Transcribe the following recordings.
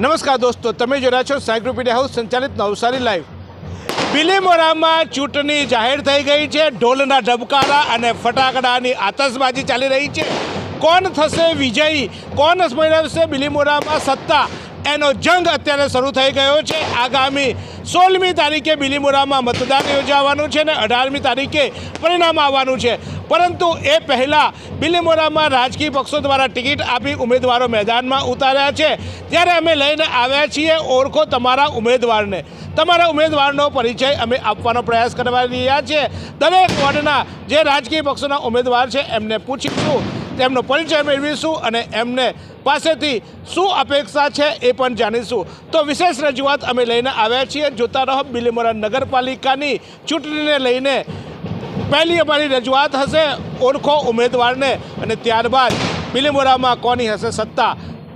નમસ્કાર દોસ્તો, તમે જોઈ છો સાયક્લોપીડિયા હાઉસ સંચાલિત નવસારી લાઈવ. બિલીમોરામાં ચૂંટણી જાહેર થઈ ગઈ છે, ઢોલના ઢબકારા અને ફટાકડાની આતશબાજી ચાલી રહી છે. કોણ થશે વિજયી? કોણ મેળવશે બિલીમોરામાં સત્તા? એનો જંગ અત્યારે શરૂ થઈ ગયો છે. આગામી સોળમી તારીખે બિલીમોરામાં મતદાન યોજાવાનું છે અને અઢારમી તારીખે પરિણામ આવવાનું છે. પરંતુ એ પહેલાં બિલીમોરામાં રાજકીય પક્ષો દ્વારા ટિકિટ આપી ઉમેદવારો મેદાનમાં ઉતાર્યા છે. ત્યારે અમે લઈને આવ્યા છીએ, ઓળખો તમારા ઉમેદવારને. તમારા ઉમેદવારનો પરિચય અમે આપવાનો પ્રયાસ કરવા રહ્યા છીએ દરેક વોર્ડના જે રાજકીય પક્ષોના ઉમેદવાર છે, એમને પૂછીશું. તેમનો પરિચય મેળવીશું અને એમને પાસેથી શું અપેક્ષા છે એ પણ જાણીશું. તો વિશેષ રજૂઆત અમે લઈને આવ્યા છીએ. જોતા રહો, બિલીમોરા નગરપાલિકાની ચૂંટણીને લઈને પહેલી અમારી રજૂઆત હશે. ઓળખો ઉમેદવારને અને ત્યારબાદ બિલીમોરામાં કોની હશે સત્તા?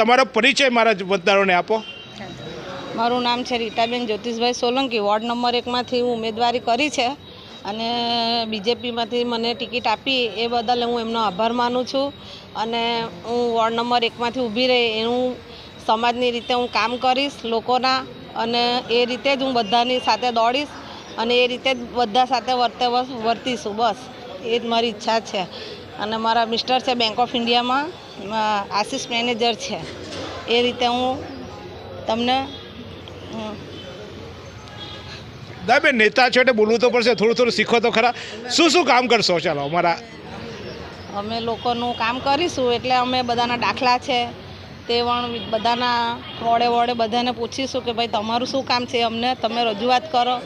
તમારો પરિચય મારા મતદારોને આપો. મારું નામ છે રીટાબેન જ્યોતિષભાઈ સોલંકી. વોર્ડ નંબર એકમાંથી હું ઉમેદવારી કરી છે અને બીજેપીમાંથી મને ટિકિટ આપી એ બદલ હું એમનો આભાર માનું છું. અને હું વોર્ડ નંબર એકમાંથી ઊભી રહી એનું સમાજની રીતે હું કામ કરીશ લોકોના અને એ રીતે જ હું બધાની સાથે દોડીશ અને એ રીતે જ બધા સાથે વર્તે વર્તીશું. બસ. એ જ મારી ઈચ્છા છે. અને મારા મિસ્ટર છે બેંક ઓફ ઇન્ડિયામાં આસિસ્ટ મેનેજર છે. એ રીતે હું તમને. ના બેન નેતા છો એટલે બોલવું તો પડશે. થોડું થોડું શીખો તો ખરા. શું શું કામ કરશો? ચાલો અમારા અમે લોકોનું કામ કરીશું એટલે અમે બધાના દાખલા છે. તે પણ બધાના વોડે વોડે બધાને પૂછીશું કે ભાઈ તમારું શું કામ છે? અમને તમે રજૂઆત કરો.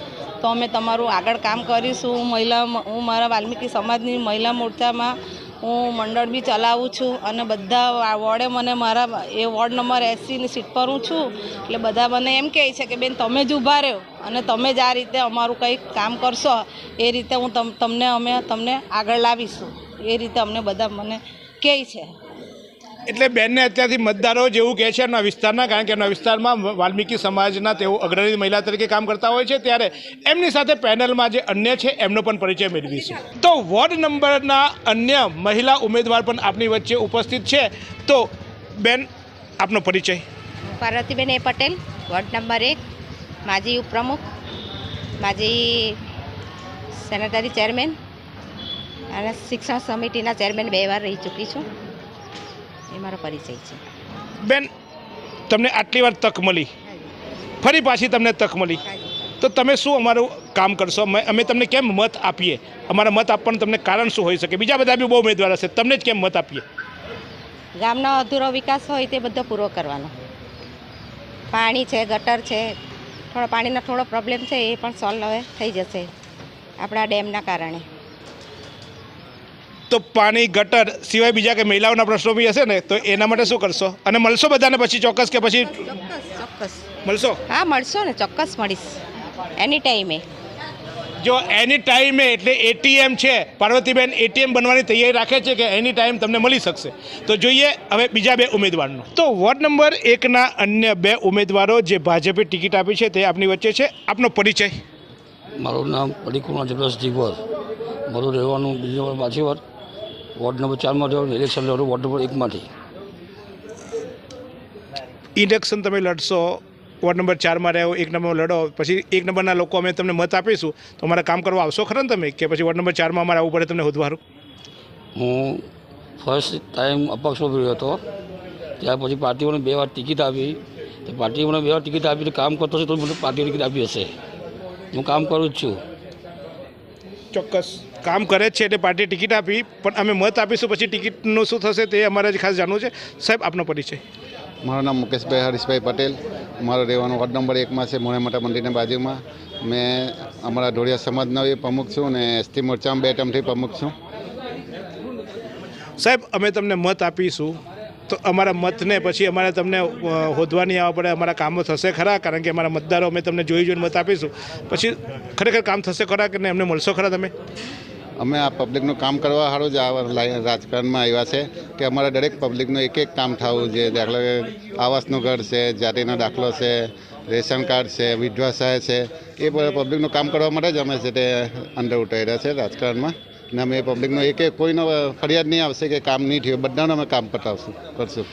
તો અમે તમારું આગળ કામ કરીશું. હું મહિલા હું મારા વાલ્મીકી સમાજની મહિલા મોરચામાં હું મંડળ બી ચલાવું છું અને બધા વોર્ડે મને મારા એ વોર્ડ નંબર એસીની સીટ પર હું છું. એટલે બધા મને એમ કહે છે કે, બેન, તમે જ ઊભા રહ્યો અને તમે જ આ રીતે અમારું કંઈક કામ કરશો. એ રીતે હું તમ, તમને અમે, તમને આગળ લાવીશું. એ રીતે અમને બધા મને કહે છે. એટલે બેનને અત્યારથી મતદારો જેવું કહે છે એમના વિસ્તારના, કારણ કે એમના વિસ્તારમાં વાલ્મીકી સમાજના તેઓ અગ્રણી મહિલા તરીકે કામ કરતા હોય છે. ત્યારે એમની સાથે પેનલમાં જે અન્ય છે, એમનો પણ પરિચય મેળવીશું તો વોર્ડ નંબરના અન્ય મહિલા ઉમેદવાર પણ આપની વચ્ચે ઉપસ્થિત છે. તો બેન, આપનો પરિચય. Parvatiben A Patel, ward number એક. માજી ઉપપ્રમુખ માજી સેનેટરી ચેરમેન અને શિક્ષણ સમિતિના ચેરમેન બે વાર રહી ચૂકી છું. એ મારો પરિચય છે. બેન તમને આટલી વાર તક મળી. ફરી પાછી તમને તક મળી. તો તમે શું અમારું કામ કરશો? અમે તમને કેમ મત આપીએ? અમારા મત આપવાનું તમને કારણ શું હોઈ શકે? બીજા બધા બી બહુ ઉમેદવાર હશે. તમને જ કેમ મત આપીએ? ગામનો અધૂરો વિકાસ હોય તે બધો પૂરો કરવાનો. પાણી છે ગટર છે થોડો પાણીનો થોડો પ્રોબ્લેમ છે એ પણ સોલ્વ હવે થઈ જશે આપણા ડેમના કારણે. તો પાણી ગટર સિવાય બીજા કે મહિલાઓના પ્રશ્નો બી હશે ને તો એના માટે શું કરશો? અને મળશો બધાને પછી ચોક્કસ કે પછી ચોક્કસ મળશો? હા મળશો ને ચોક્કસ મળીશ. એની ટાઈમે જો એની ટાઈમે એટલે એટીએમ છે. પાર્વતીબેન એટીએમ બનવાની તૈયારી રાખે છે કે એની ટાઈમ તમને મળી શકશે. તો જોઈએ હવે બીજા બે ઉમેદવારનો. તો વોર્ડ નંબર એકના અન્ય બે ઉમેદવારો જે ભાજપે ટિકિટ આપી છે તે આપની વચ્ચે છે. આપનો પરિચય. મારું નામ પડીકુમાર જબરસ જીગવર. મારું રહેવાનું બીજી નંબર માછીવર વોર્ડ નંબર ચારમાં રહેવાનું ઇલેક્શન લડું વોર્ડ નંબર એકમાંથી. ઇલેક્શન તમે લડશો વોર્ડ નંબર ચારમાં રહ્યો એક નંબર લડો પછી એક નંબરના લોકો અમે તમને મત આપીશું તો અમારા કામ કરવા આવશો ખરા ને તમે? કે પછી વોર્ડ નંબર ચારમાં અમારે આવવું પડે તમને હોદવારું હું ફર્સ્ટ ટાઈમ અપક્ષ ઊભો રહ્યો હતો ત્યાર પછી પાર્ટીઓને બે વાર ટિકિટ આપી તો પાર્ટીઓને બે વાર ટિકિટ આપી કામ કરતો છે તો મને પાર્ટીઓ ટિકિટ આપી હશે. હું કામ કરું જ છું. ચોક્કસ કામ કરે જ છે એટલે પાર્ટીએ ટિકિટ આપી પણ અમે મત આપીશું પછી ટિકિટનું શું થશે તે અમારે જ ખાસ જાણવું છે. સાહેબ આપનો પરિચય. મારું નામ મુકેશભાઈ હરીશભાઈ પટેલ. મારો રહેવાનો વોર્ડ નંબર એકમાં છે મોણે મોટા મંદિરની બાજુમાં. મેં અમારા ઢોળિયા સમાજનો એ પ્રમુખ છું અને એસટી મોરચામાં બે ટર્મથી પ્રમુખ છું. સાહેબ અમે તમને મત આપીશું. તો અમારા મતને પછી અમારે તમને હોદવાની આવવા પડે, અમારા કામો થશે ખરા, કારણ કે અમારા મતદારો અમે તમને જોઈ જોઈને મત આપીશું. પછી ખરેખર કામ થશે ખરા કે એમને મળશો ખરા તમે? અમે આ પબ્લિકનું કામ કરવા સારું જ રાજકારણમાં આવ્યા છે કે અમારા દરેક પબ્લિકનું એક એક કામ થવું જોઈએ. દાખલા આવાસનું ઘર છે, જાતિનો દાખલો છે, રેશન કાર્ડ છે, વિધવા સહાય છે. એ બધા પબ્લિકનું કામ કરવા માટે જ અમે છે તે અંદર ઉતાર્યા છે રાજકારણમાં. અને અમે પબ્લિકનો એક એક કોઈનો ફરિયાદ નહીં આવશે કે કામ નહીં થયું. બધાનું અમે કામ પતાવશું કરશું.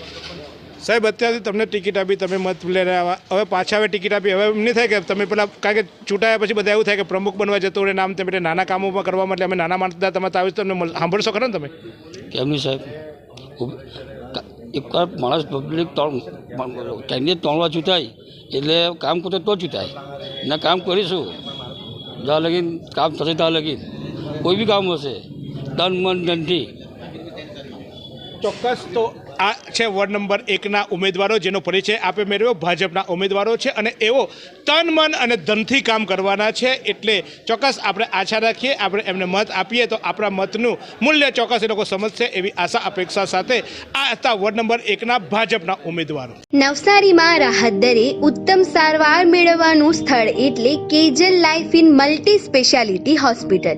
સાહેબ અત્યારથી તમને ટિકિટ આપી તમે મત લઈને આવ્યા હવે પાછા હવે ટિકિટ આપી. હવે એમ નહીં થાય કે તમે પેલા કારણ કે ચૂંટાયા પછી બધા એવું થાય કે પ્રમુખ બનવા જતો રહે નામ તમે નાના કામોમાં કરવા માટે અમે નાના માણસદાર તમે આવીશ તમને સાંભળશો ખરો ને તમે? કેમ નહીં સાહેબ? એક એકવાર માણસ પબ્લિક ત્રણ કેન્ડિડેટ ત્રણ વાર ચૂંટાય એટલે કામ કરતો તો ચૂંટાય ને કામ કરીશું. જ્યાં લગીન કામ થશે ત્યાં લગીન. કોઈ બી કામ હશે તન મન ધનથી. ચોક્કસ તો આ છે વોર્ડ નંબર એકના ઉમેદવારો જેનો પરિચય આપે મેળવ્યો. ભાજપના ઉમેદવારો છે અને એવો તન મન અને ધનથી કામ કરવાના છે એટલે ચોક્કસ આપણે આશા રાખીએ આપણે એમને મત આપીએ તો આપણા મતનું મૂલ્ય ચોક્કસ એ લોકો સમજશે એવી આશા અપેક્ષા સાથે આ હતા વોર્ડ નંબર એકના ભાજપના ઉમેદવારો. નવસારીમાં રાહત દરે ઉત્તમ સારવાર મેળવવાનું સ્થળ એટલે Kejal life in multi speciality hospital.